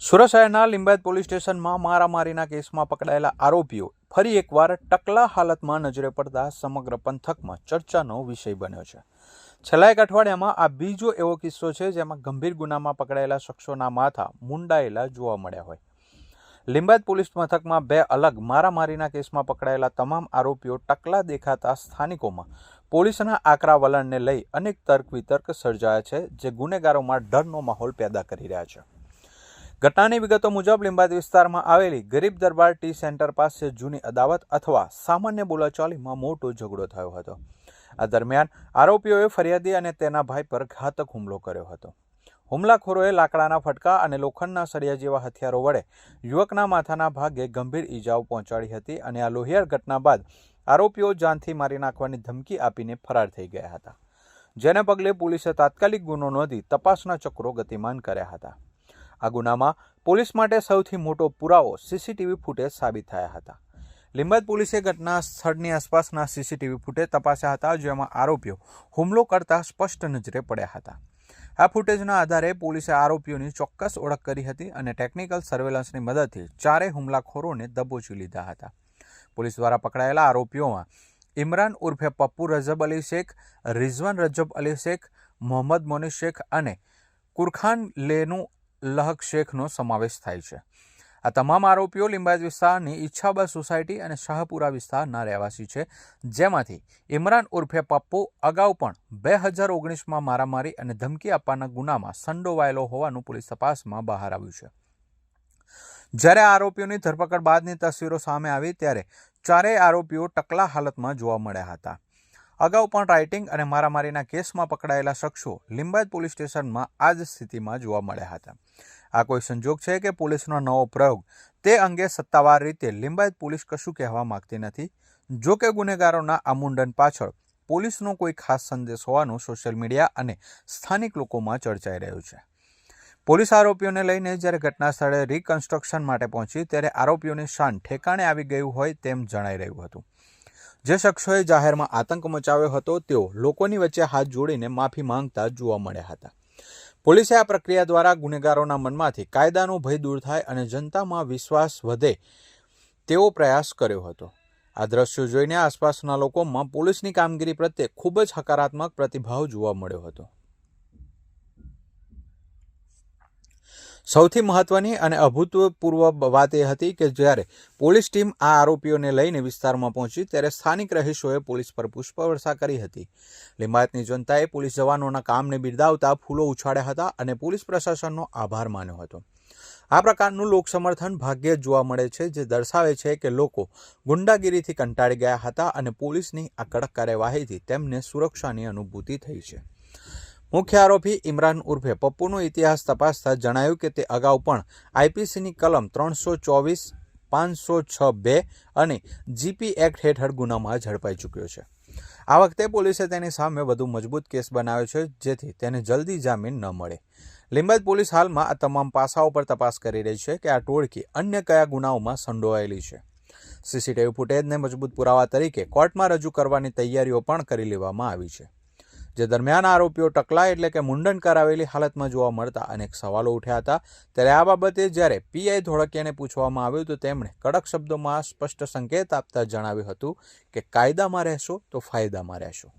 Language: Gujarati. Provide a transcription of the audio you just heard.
સુરત શહેરના લિંબાયત પોલીસ સ્ટેશનમાં મારામારીના કેસમાં પકડાયેલા આરોપીઓ ફરી એકવાર ટકલા હાલતમાં નજરે પડતા સમગ્ર પંથકમાં ચર્ચાનો વિષય બન્યો છે. છેલ્લા એક અઠવાડિયામાં આ બીજો એવો કિસ્સો છે જેમાં ગંભીર ગુનામાં પકડાયેલા શખ્સોના માથા મુંડાયેલા જોવા મળ્યા હોય. લિંબાયત પોલીસ મથકમાં બે અલગ મારામારીના કેસમાં પકડાયેલા તમામ આરોપીઓ ટકલા દેખાતા સ્થાનિકોમાં પોલીસના આકરા વલણને લઈ અનેક તર્ક વિતર્ક સર્જાયા છે, જે ગુનેગારોમાં ડરનો માહોલ પેદા કરી રહ્યા છે. ઘટનાની વિગતો મુજબ લિંબાયત વિસ્તારમાં આવેલી ગરીબ દરબાર ટી સેન્ટર પાસે જૂની અદાવત અથવા સામાન્ય બોલાચાલીમાં મોટો ઝઘડો થયો હતો. આ દરમિયાન આરોપીઓએ ફરિયાદી અને તેના ભાઈ પર ઘાતક હુમલો કર્યો હતો. હુમલાખોરોએ લાકડાના ફટકા અને લોખંડના સળિયા જેવા હથિયારો વડે યુવકના માથાના ભાગે ગંભીર ઈજાઓ પહોંચાડી હતી અને આ લોહિયાર ઘટના બાદ આરોપીઓ જાનથી મારી નાખવાની ધમકી આપીને ફરાર થઈ ગયા હતા. જેને પગલે પોલીસે તાત્કાલિક ગુનો નોંધી તપાસના ચક્રો ગતિમાન કર્યા હતા. આ ગુનામાં પોલીસ માટે સૌથી મોટો પુરાવો સીસીટીવી ફૂટેજ સાબિત થયા હતા. લિંબાયત પોલીસે ઘટના સ્થળની આસપાસના સીસીટીવી ફૂટેજ તપાસ્યા હતા, જેમાં આરોપીઓ હુમલો કરતા સ્પષ્ટ નજરે પડ્યા હતા. આ ફૂટેજના આધારે પોલીસે આરોપીઓની ચોક્કસ ઓળખ કરી હતી અને ટેકનિકલ સર્વેલન્સની મદદથી ચારેય હુમલાખોરોને દબોચી લીધા હતા. પોલીસ દ્વારા પકડાયેલા આરોપીઓમાં ઇમરાન ઉર્ફે પપ્પુ રજબ અલી શેખ, રિઝવાન રજબ અલી શેખ, મોહમ્મદ મોની શેખ અને કુરખાન લેનું લહક શેખનો સમાવેશ થાય છે. આ તમામ આરોપીઓ લિંબાયત વિસ્તારની ઈચ્છાબા સોસાયટી અને શાહપુરા વિસ્તારના રહેવાસી છે. જેમાંથી ઇમરાન ઉર્ફે પપ્પુ અગાઉ પણ બે હજાર ઓગણીસમાં મારામારી અને ધમકી આપવાના ગુનામાં સંડોવાયેલો હોવાનું પોલીસ તપાસમાં બહાર આવ્યું છે. જ્યારે આરોપીઓની ધરપકડ બાદની તસવીરો સામે આવી, ત્યારે ચારેય આરોપીઓ ટકલા હાલતમાં જોવા મળ્યા હતા. અગાઉ પણ રાઇટિંગ અને મારામારીના કેસમાં પકડાયેલા શખ્સો લિંબાયત પોલીસ સ્ટેશનમાં આ જ સ્થિતિમાં જોવા મળ્યા હતા. આ કોઈ સંજોગ છે કે પોલીસનો નવો પ્રયોગ તે અંગે સત્તાવાર રીતે લિંબાયત પોલીસ કશું કહેવા માંગતી નથી? જો કે ગુનેગારોના આ મુંડન પાછળ પોલીસનો કોઈ ખાસ સંદેશ હોવાનું સોશિયલ મીડિયા અને સ્થાનિક લોકોમાં ચર્ચાઈ રહ્યું છે. પોલીસ આરોપીઓને લઈને જ્યારે ઘટના સ્થળે રિકન્સ્ટ્રક્શન માટે પહોંચી ત્યારે આરોપીઓની શાન ઠેકાણે આવી ગયું હોય તેમ જણાઈ રહ્યું હતું. જે શખ્સોએ જાહેરમાં આતંક મચાવ્યો હતો, તેઓ લોકોની વચ્ચે હાથ જોડીને માફી માંગતા જોવા મળ્યા હતા. પોલીસે આ પ્રક્રિયા દ્વારા ગુનેગારોના મનમાંથી કાયદાનો ભય દૂર થાય અને જનતામાં વિશ્વાસ વધે તેવો પ્રયાસ કર્યો હતો. આ દ્રશ્યો જોઈને આસપાસના લોકોમાં પોલીસની કામગીરી પ્રત્યે ખૂબ જ હકારાત્મક પ્રતિભાવ જોવા મળ્યો હતો. સૌથી મહત્વની અને અભૂતપૂર્વ વાત એ હતી કે જ્યારે પોલીસ ટીમ આ આરોપીઓને લઈને વિસ્તારમાં પહોંચી, ત્યારે સ્થાનિક રહીશોએ પોલીસ પર પુષ્પવર્ષા કરી હતી. લિંબાયતની જનતાએ પોલીસ જવાનોના કામને બિરદાવતા ફૂલો ઉછાળ્યા હતા અને પોલીસ પ્રશાસનનો આભાર માન્યો હતો. આ પ્રકારનું લોક સમર્થન ભાગ્યે જ જોવા મળે છે, જે દર્શાવે છે કે લોકો ગુંડાગીરીથી કંટાળી ગયા હતા અને પોલીસની આ કડક કાર્યવાહીથી તેમને સુરક્ષાની અનુભૂતિ થઈ છે. મુખ્ય આરોપી ઇમરાન ઉર્ફે પપ્પુનો ઇતિહાસ તપાસતા જણાયું કે તે અગાઉ પણ આઈપીસીની કલમ ત્રણસો ચોવીસ, પાંચસો છ બે અને જીપી એક્ટ હેઠળ ગુનામાં ઝડપાઈ ચૂક્યો છે. આ વખતે પોલીસે તેની સામે વધુ મજબૂત કેસ બનાવ્યો છે, જેથી તેને જલ્દી જામીન ન મળે. લિંબાયત પોલીસ હાલમાં આ તમામ પાસાઓ પર તપાસ કરી રહી છે કે આ ટોળકી અન્ય કયા ગુનાઓમાં સંડોવાયેલી છે. સીસીટીવી ફૂટેજને મજબૂત પુરાવા તરીકે કોર્ટમાં રજૂ કરવાની તૈયારીઓ પણ કરી લેવામાં આવી છે. જે દરમિયાન આરોપીઓ ટકલા એટલે કે મુંડન કરાવેલી હાલતમાં જોવા મળતા અનેક સવાલો ઉઠ્યા હતા. ત્યારે આ બાબતે જ્યારે પીઆઈ ધોળકિયાને પૂછવામાં આવ્યું તો તેમણે કડક શબ્દોમાં સ્પષ્ટ સંકેત આપતા જણાવ્યું હતું કે, કાયદામાં રહેશો તો ફાયદામાં રહેશો.